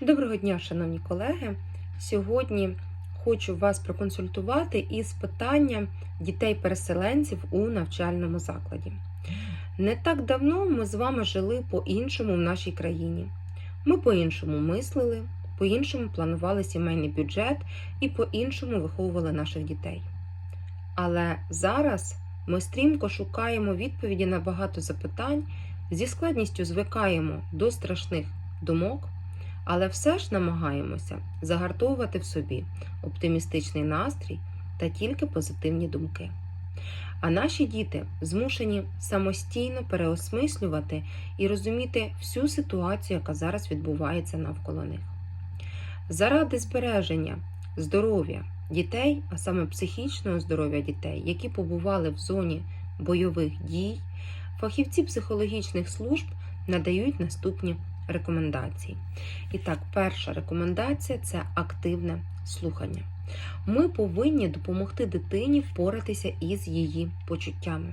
Доброго дня, шановні колеги. Сьогодні хочу вас проконсультувати із питання дітей-переселенців у навчальному закладі. Не так давно ми з вами жили по-іншому в нашій країні. Ми по-іншому мислили, по-іншому планували сімейний бюджет і по-іншому виховували наших дітей. Але зараз ми стрімко шукаємо відповіді на багато запитань, зі складністю звикаємо до страшних думок, але все ж намагаємося загартовувати в собі оптимістичний настрій та тільки позитивні думки. А наші діти змушені самостійно переосмислювати і розуміти всю ситуацію, яка зараз відбувається навколо них. Заради збереження здоров'я дітей, а саме психічного здоров'я дітей, які побували в зоні бойових дій, фахівці психологічних служб надають наступні рекомендації. І так, перша рекомендація це активне слухання. Ми повинні допомогти дитині впоратися із її почуттями.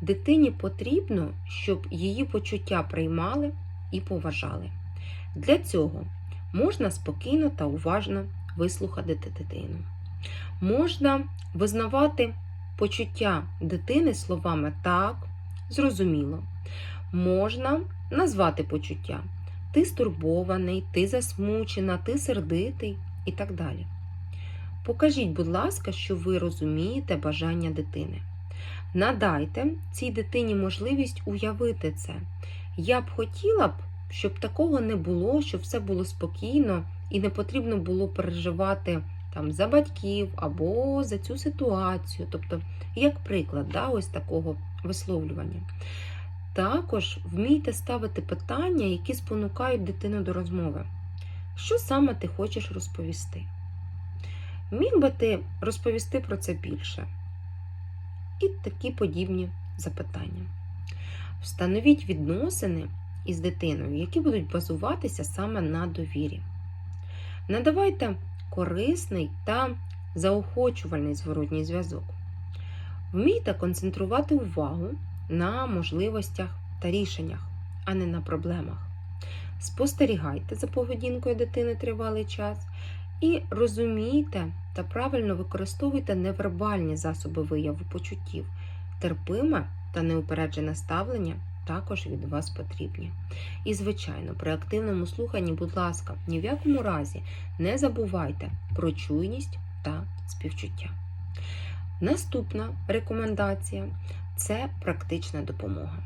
Дитині потрібно, щоб її почуття приймали і поважали. Для цього можна спокійно та уважно вислухати дитину. Можна визнавати почуття дитини словами так, зрозуміло. Можна назвати почуття. Ти стурбований, ти засмучена, ти сердитий і так далі. Покажіть, будь ласка, що ви розумієте бажання дитини. Надайте цій дитині можливість уявити це. Я б хотіла б, щоб такого не було, щоб все було спокійно і не потрібно було переживати там, за батьків або за цю ситуацію. Тобто, як приклад да, ось такого висловлювання. Також вмійте ставити питання, які спонукають дитину до розмови. Що саме ти хочеш розповісти? Міг би ти розповісти про це більше? І такі подібні запитання. Встановіть відносини із дитиною, які будуть базуватися саме на довірі. Надавайте корисний та заохочувальний зворотній зв'язок. Вмійте концентрувати увагу на можливостях та рішеннях, а не на проблемах. Спостерігайте за поведінкою дитини тривалий час і розумійте та правильно використовуйте невербальні засоби вияву почуттів, терпиме та неупереджене ставлення. Також від вас потрібні. І, звичайно, при активному слуханні, будь ласка, ні в якому разі не забувайте про чуйність та співчуття. Наступна рекомендація це практична допомога.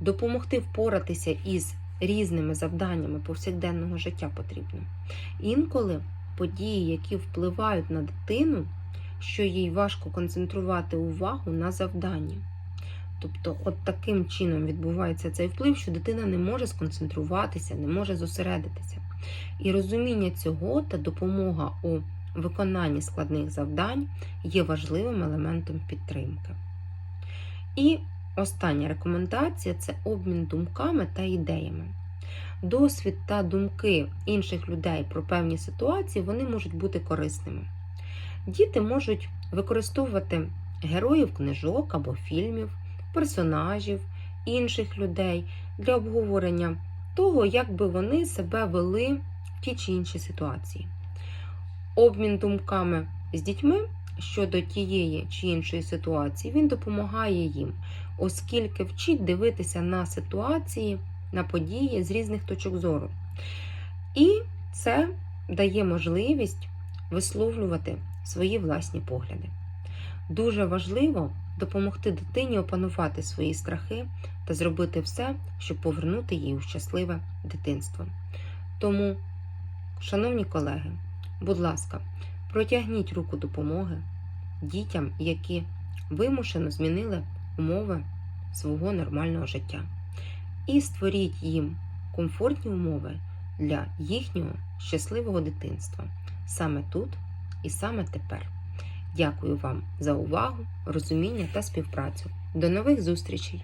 Допомогти впоратися із різними завданнями повсякденного життя потрібно. Інколи події, які впливають на дитину, що їй важко концентрувати увагу на завданні. Тобто, от таким чином відбувається цей вплив, що дитина не може сконцентруватися, не може зосередитися. І розуміння цього та допомога у виконанні складних завдань є важливим елементом підтримки. І остання рекомендація це обмін думками та ідеями. Досвід та думки інших людей про певні ситуації вони можуть бути корисними. Діти можуть використовувати героїв книжок або фільмів, персонажів, інших людей для обговорення того, як би вони себе вели в ті чи інші ситуації. Обмін думками з дітьми щодо тієї чи іншої ситуації, він допомагає їм, оскільки вчить дивитися на ситуації, на події з різних точок зору. І це дає можливість висловлювати свої власні погляди. Дуже важливо допомогти дитині опанувати свої страхи та зробити все, щоб повернути її у щасливе дитинство. Тому, шановні колеги, будь ласка, протягніть руку допомоги дітям, які вимушено змінили умови свого нормального життя, і створіть їм комфортні умови для їхнього щасливого дитинства саме тут і саме тепер. Дякую вам за увагу, розуміння та співпрацю. До нових зустрічей!